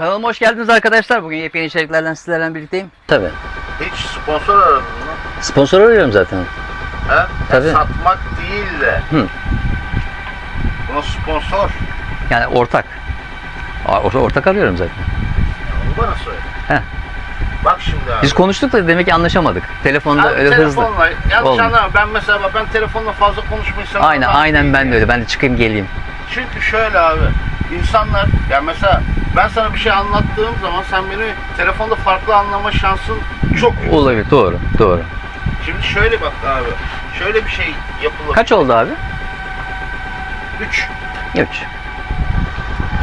Kanalıma hoş geldiniz arkadaşlar. Bugün yepyeni içeriklerden sizlerle birlikteyim. Tabii. Hiç sponsor aradın mı? Sponsor arıyorum zaten. He? Ya Tabii. satmak değil de. Hı. Buna sponsor. Yani ortak. Or- ortak arıyorum zaten. Onu bana söyle. He. Bak şimdi abi. Biz konuştuk da demek ki anlaşamadık. Telefonda Abi öyle hızlı. telefonla, yanlış Olmuyor. anlama. Ben mesela ben telefonla fazla konuşmayı sevmem. Aynen aynen ben de yani. öyle. Ben de çıkayım geleyim. Çünkü şöyle abi. insanlar ya mesela ben sana bir şey anlattığım zaman sen beni telefonda farklı anlama şansın çok yüksek. Olabilir. Doğru. Doğru. Şimdi şöyle bak abi. Şöyle bir şey yapılır. Kaç oldu abi? 3. 3.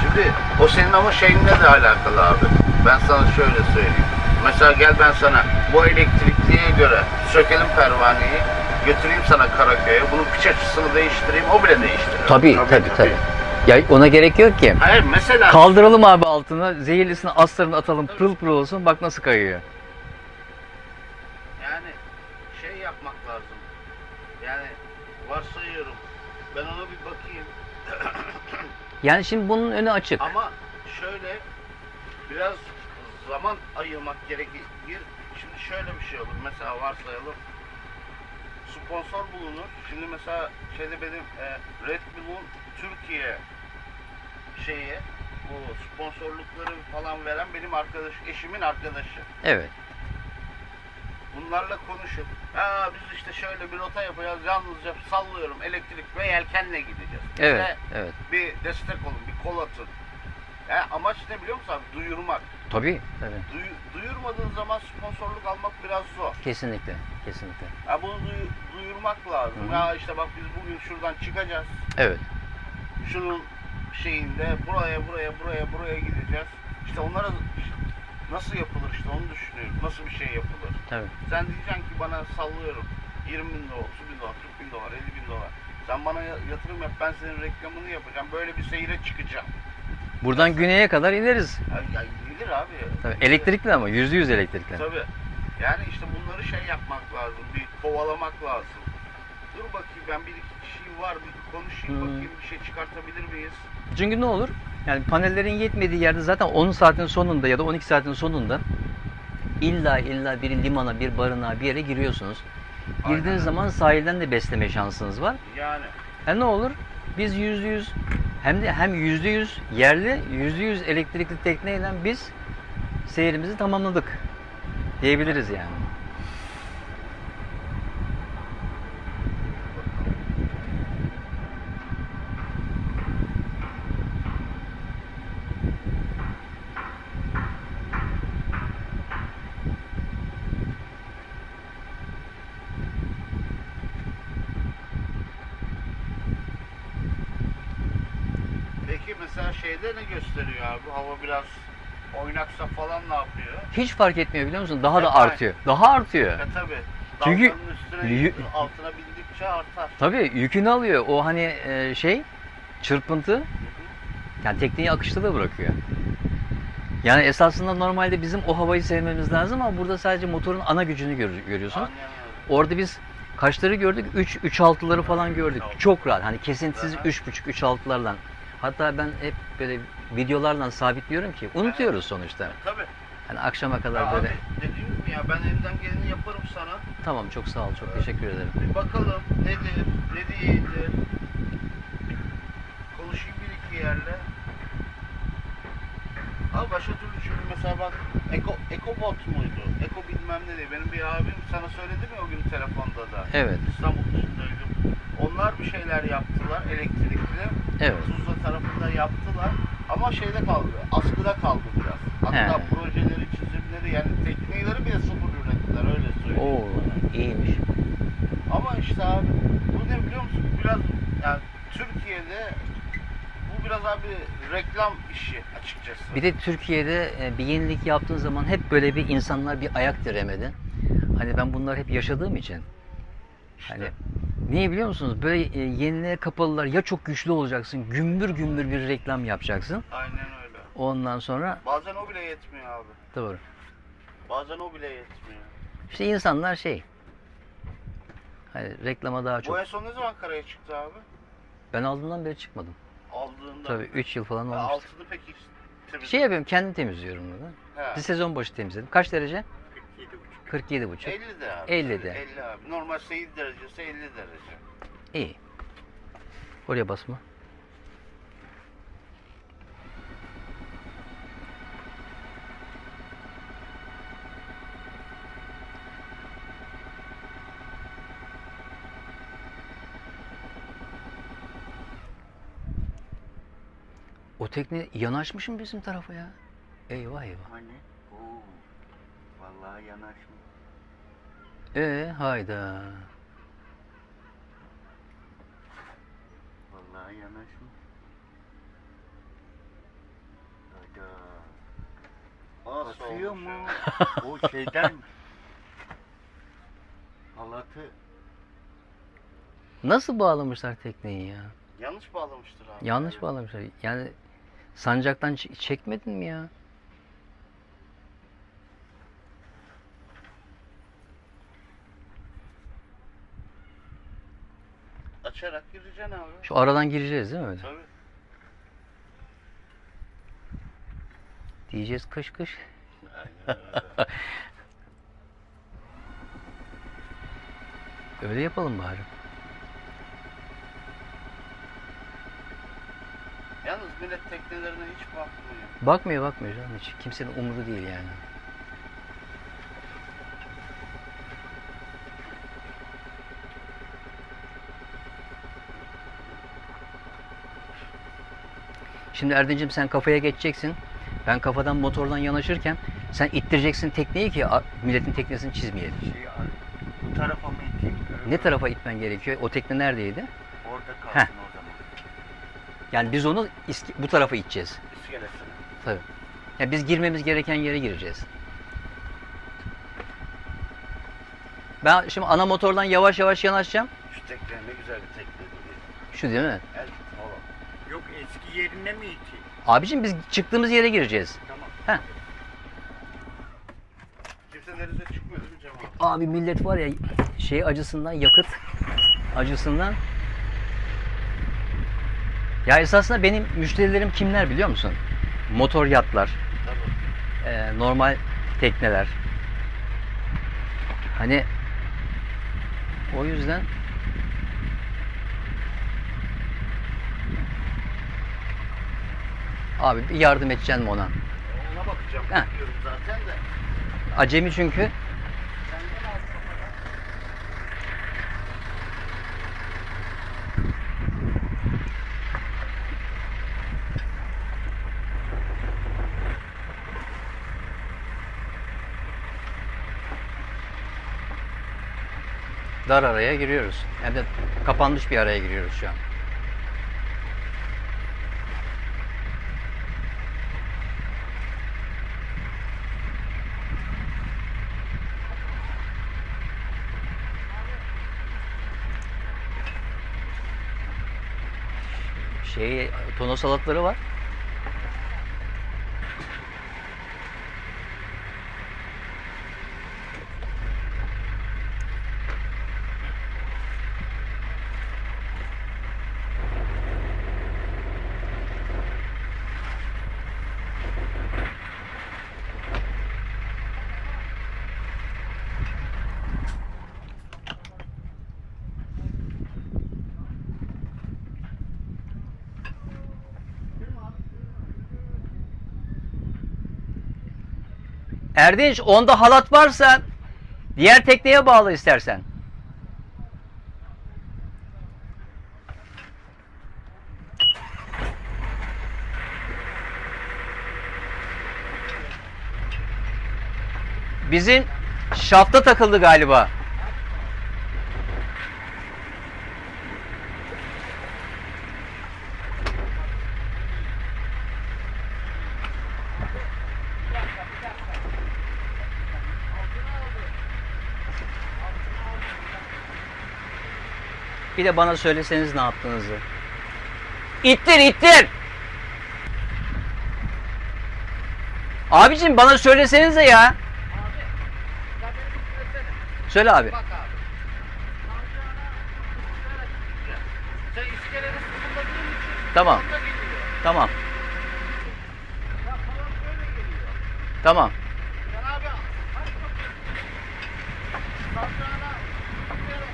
Şimdi o senin ama şeyinle de alakalı abi. Ben sana şöyle söyleyeyim. Mesela gel ben sana bu elektrikliye göre sökelim pervaneyi, götüreyim sana Karaköy'e, bunun piç açısını değiştireyim, o bile değiştirir. Tabii tabii tabii. Ya ona gerek yok ki. Hayır mesela Kaldıralım abi altına. Zehirlisini astarını atalım. Pırıl pırıl olsun. Bak nasıl kayıyor. yani şey yapmak lazım. Yani varsayıyorum. Ben ona bir bakayım. Yani şimdi bunun önü açık. Ama şöyle biraz zaman ayırmak gerekir. Şimdi şöyle bir şey olur. Mesela varsayalım. Sponsor bulunur. Şimdi mesela şeyde benim e, Red Bull'un Türkiye şeyi bu sponsorlukları falan veren benim arkadaş, eşimin arkadaşı. Evet. Bunlarla konuşup ha biz işte şöyle bir rota yapacağız yalnızca sallıyorum elektrik ve yelkenle gideceğiz. Evet. Bize Evet. bir destek olun, bir kol atın. Yani amaç ne biliyor musun abi? Duyurmak. Tabii. Tabii. Duyu- duyurmadığın zaman sponsorluk almak biraz zor. Kesinlikle. Kesinlikle. Ya bunu duyu- duyurmak lazım. Hı hı. Ya işte bak biz bugün şuradan çıkacağız. Evet. Şunun şeyinde buraya buraya buraya buraya gideceğiz. İşte onlara nasıl yapılır işte onu düşünüyorum. Nasıl bir şey yapılır? Tabii. Sen diyeceksin ki bana sallıyorum 20 bin dolar, 30 bin dolar, 40 bin dolar, 50 bin dolar. Sen bana ya- yatırım yap ben senin reklamını yapacağım. Böyle bir seyre çıkacağım. Buradan güneye kadar ineriz. Ya, ya gelir abi. Tabii. Elektrikli ama yüzde yüz elektrikli. Tabii. Yani işte bunları şey yapmak lazım. Bir kovalamak lazım. Dur bakayım ben bir iki kişi var bir konuşayım Hmm. bakayım bir şey çıkartabilir miyiz? Çünkü ne olur? Yani panellerin yetmediği yerde zaten 10 saatin sonunda ya da 12 saatin sonunda illa illa bir limana, bir barınağa, bir yere giriyorsunuz. Aynen Girdiğiniz zaman sahilden de besleme şansınız var. Yani Ha ne olur? Biz yüzde yüz hem de hem yüzde yüz yerli, yüzde yüz elektrikli tekneyle biz seyrimizi tamamladık diyebiliriz yani. peki mesela şeyde ne gösteriyor abi? Hava biraz oynaksa falan ne yapıyor? Hiç fark etmiyor biliyor musun? Daha da Evet, artıyor. Daha artıyor. E tabi. Çünkü üstüne yü- altına bindikçe artar. Tabii yükünü alıyor. O hani e, şey çırpıntı yani tekneyi akışta da bırakıyor. Yani esasında normalde bizim o havayı sevmemiz lazım ama burada sadece motorun ana gücünü gör- görüyorsunuz. Aynen öyle. Orada biz kaçları gördük? 3 3 6'ları falan gördük. Çok rahat. Hani kesintisiz Aha. 3.5 3 6'lardan. Hatta ben hep böyle videolardan sabitliyorum ki unutuyoruz sonuçta. Tabi. Hani akşama kadar Ya böyle. abi dediğim gibi ya ben elimden geleni yaparım sana. Tamam çok sağ ol. Çok teşekkür ederim. Bir bakalım nedir, ne değildir. Konuşayım bir iki yerle. Abi başka türlü çünkü mesela bak Eko, Ekobot muydu? Eko bilmem ne diye. Benim bir abim sana söyledi mi o gün telefonda da? Evet. İstanbul dışındaydım. Onlar bir şeyler yaptılar elektrikli. Evet. Tuzla tarafında yaptılar. Ama şeyde kaldı, askıda kaldı biraz. Hatta He. projeleri, çizimleri yani tekneleri bile sıfır ürettiler öyle söyleyeyim. Oo iyiymiş. Ama işte abi bu ne biliyor musun? Biraz yani Türkiye'de bu biraz abi reklam işi açıkçası. Bir de Türkiye'de e, bir yenilik yaptığın zaman hep böyle bir insanlar bir ayak diremedi. Hani ben bunlar hep yaşadığım için. İşte. Hani niye biliyor musunuz? Böyle e, yeniliğe kapalılar ya çok güçlü olacaksın, gümbür gümbür bir reklam yapacaksın. Aynen öyle. Ondan sonra Bazen o bile yetmiyor abi. doğru. Bazen o bile yetmiyor. İşte insanlar şey hani reklama daha Bu çok. en son ne zaman karaya çıktı abi? Ben aldığımdan beri çıkmadım. Aldığında. Tabii 3 yıl falan olmuştu. Altını peki temizlik. Şey yapıyorum kendim temizliyorum bunu. Ha, Bir sezon başı temizledim. Kaç derece? 47,5. 47,5. 50 de abi. 50 de. 50 abi. Normal seyir derecesi 50 derece. İyi. Oraya basma. O tekne yanaşmış mı bizim tarafa ya? Eyvah eyvah. Hani? Vallahi yanaşmış. Ee hayda. Vallahi yanaşmış. Hayda. Nasıl Basıyor olmuş mu? o şeyden halatı Nasıl bağlamışlar tekneyi ya? Yanlış bağlamıştır abi. Yanlış Yani. bağlamışlar. Yani sancaktan ç- çekmedin mi ya? Açarak gireceksin abi. Şu aradan gireceğiz değil mi öyle? Tabii. Diyeceğiz kış kış. Aynen öyle. Öyle yapalım bari. Yalnız millet teknelerine hiç bakmıyor. Bakmıyor bakmıyor canım hiç. Kimsenin umudu değil yani. Şimdi Erdinç'im sen kafaya geçeceksin. Ben kafadan motordan yanaşırken sen ittireceksin tekneyi ki milletin teknesini çizmeyelim. şey bu tarafa mı iteyim? Ne tarafa itmen gerekiyor? O tekne neredeydi? Orada kalsın Heh. o zaman. Yani biz onu bu tarafa iteceğiz. İskelesine. Tabii. Yani biz girmemiz gereken yere gireceğiz. Ben şimdi ana motordan yavaş yavaş yanaşacağım. Şu tekne ne güzel bir tekne. Şu değil mi? Yok eski yerine mi iteyim? Abicim biz çıktığımız yere gireceğiz. Tamam. Kimse denize çıkmıyor değil mi Cem abi? Abi millet var ya şey acısından yakıt acısından. Ya esasında benim müşterilerim kimler biliyor musun? Motor yatlar, Tabii. e, normal tekneler. Hani o yüzden Abi bir yardım edeceksin mi ona? Ona bakacağım. Heh. Bakıyorum zaten de. Acemi çünkü. Dar araya giriyoruz. Hem de kapanmış bir araya giriyoruz şu an. Şey, tono salatları var. Erdinç onda halat varsa diğer tekneye bağla istersen. Bizim şafta takıldı galiba. Bir de bana söyleseniz ne yaptığınızı. İttir ittir. Abicim bana söylesenize ya. Söyle abi. Bak abi. Tamam. Tamam. Tamam. Sen abi aç bakayım. Kalkana bakıyorum.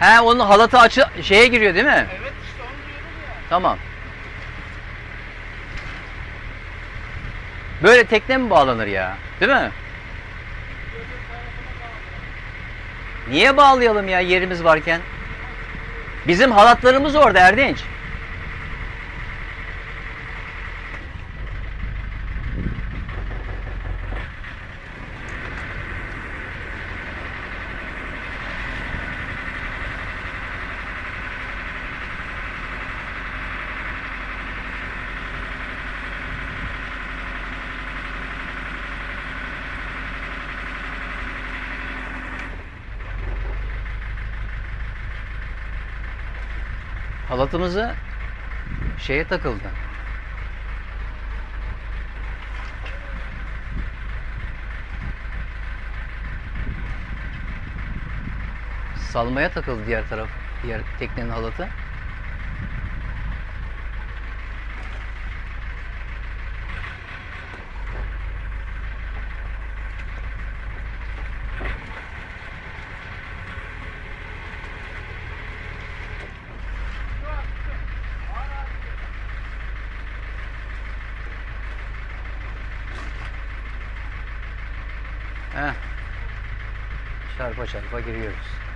He onun halatı açı şeye giriyor değil mi? Evet işte onu diyorum ya. Tamam. Böyle tekne mi bağlanır ya? Değil mi? Niye bağlayalım ya yerimiz varken? Bizim halatlarımız orada Erdinç. Halatımızı şeye takıldı. Salmaya takıldı diğer taraf, diğer teknenin halatı. Heh. Çarpa çarpa giriyoruz.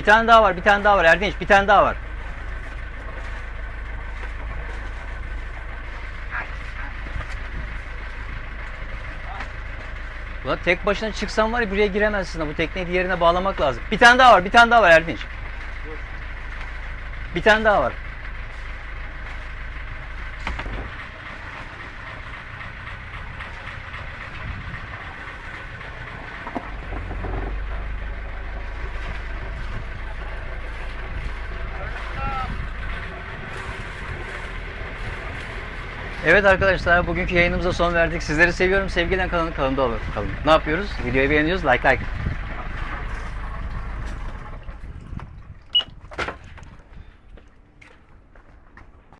Bir tane daha var, bir tane daha var Erdinç, bir tane daha var. Ulan tek başına çıksan var ya buraya giremezsin. Bu tekneyi diğerine bağlamak lazım. Bir tane daha var, bir tane daha var Erdinç. Bir tane daha var. Evet arkadaşlar bugünkü yayınımıza son verdik. Sizleri seviyorum. Sevgiden kanalın kanalında olun. Kalın. Ne yapıyoruz? Videoyu beğeniyoruz. Like like.